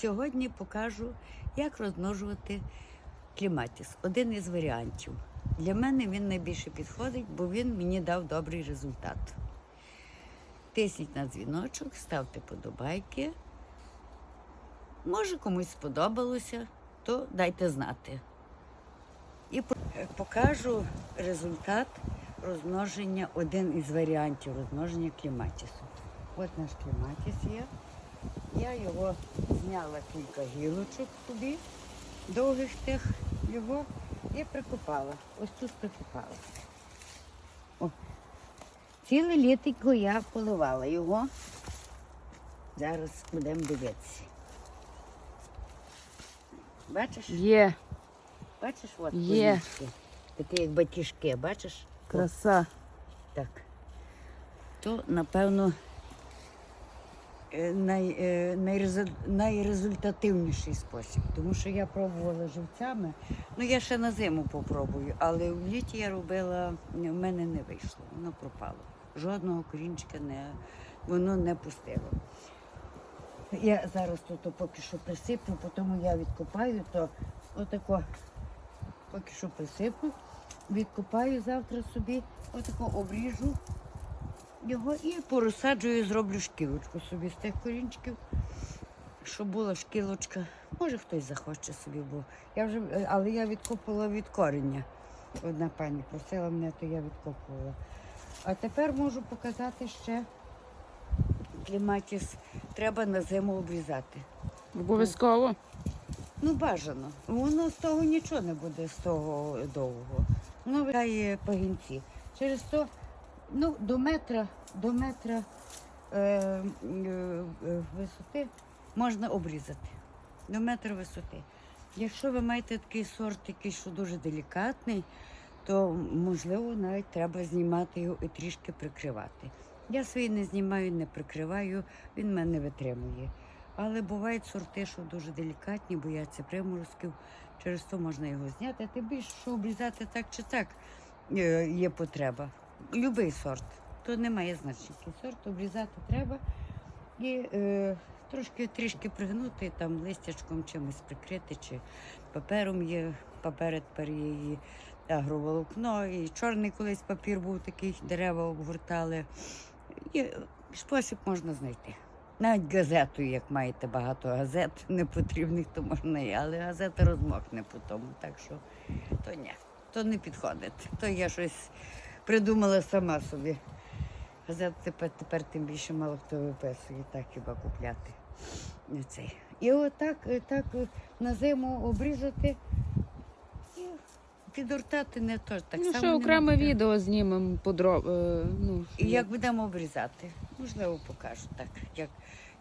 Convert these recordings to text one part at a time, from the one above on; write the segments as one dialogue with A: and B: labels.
A: Сьогодні покажу, як розмножувати кліматіс. Один із варіантів. Для мене він найбільше підходить, бо він мені дав добрий результат. Тисніть на дзвіночок, ставте подобайки. Може комусь сподобалося, то дайте знати. І е, покажу результат розмноження, один із варіантів розмноження кліматісу. От наш кліматіс є. Я його зняла кілька гілочок туди, довгих тих його, і прикопала. Ось тут прикопала. О. Ціле літико я поливала його. Зараз будемо дивитися. Бачиш?
B: Є,
A: Бачиш, от
B: Є.
A: корінчики. Такі як батіжки, бачиш?
B: краса.
A: Так. То, напевно, е, най, е, найрезультативніший спосіб. Тому що я пробувала живцями. Ну, я ще на зиму попробую, але в літі я робила, в мене не вийшло, воно пропало. Жодного корінчика не, воно не пустило. Я зараз тут поки що присиплю, потім я відкопаю, то отако поки що присиплю, відкопаю завтра собі, отако обріжу його і порозсаджую, зроблю шкілочку собі з тих корінчиків, щоб була шкілочка. Може хтось захоче собі, бо я вже, але я відкопувала від корення. Одна пані просила мене, то я відкопувала. А тепер можу показати ще кліматіс. Треба на зиму обрізати.
B: Обов'язково.
A: Ну, бажано. Воно з того нічого не буде з того довгого. Воно витає пагінці. Через то ну, до метра, до метра е, е, е, висоти можна обрізати. До метра висоти. Якщо ви маєте такий сорт, який що дуже делікатний, то можливо навіть треба знімати його і трішки прикривати. Я свій не знімаю, не прикриваю, він мене витримує. Але бувають сорти, що дуже делікатні, бояться приморозків. Через то можна його зняти. Тим більше, що обрізати так чи так е, є потреба. Любий сорт. То немає значення. який Сорт обрізати треба і е, трошки трішки пригнути, там листячком чимось прикрити, чи папером є, папер тепер є і агроволокно, і чорний колись папір був такий, дерева обгортали. І спосіб можна знайти. Навіть газету, як маєте багато газет непотрібних, то можна і, але газета розмокне по тому. Так що то ні, то не підходить. То я щось придумала сама собі. Газет тепер, тепер тим більше мало хто виписує, так хіба купляти. Цей. І отак так, на зиму обрізати і підгортати не то. Так
B: ну,
A: само
B: що окреме відео знімемо подро... е, ну,
A: І як будемо обрізати, можливо, покажу так. Як,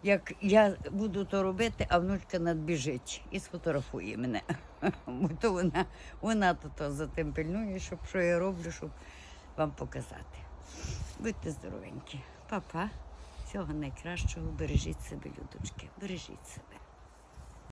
A: як я буду то робити, а внучка надбіжить і сфотографує мене. Бо то вона, вона то, то за тим пильнує, щоб що я роблю, щоб вам показати. Будьте здоровенькі. Па-па. Всього найкращого. Бережіть себе, людочки. Бережіть себе.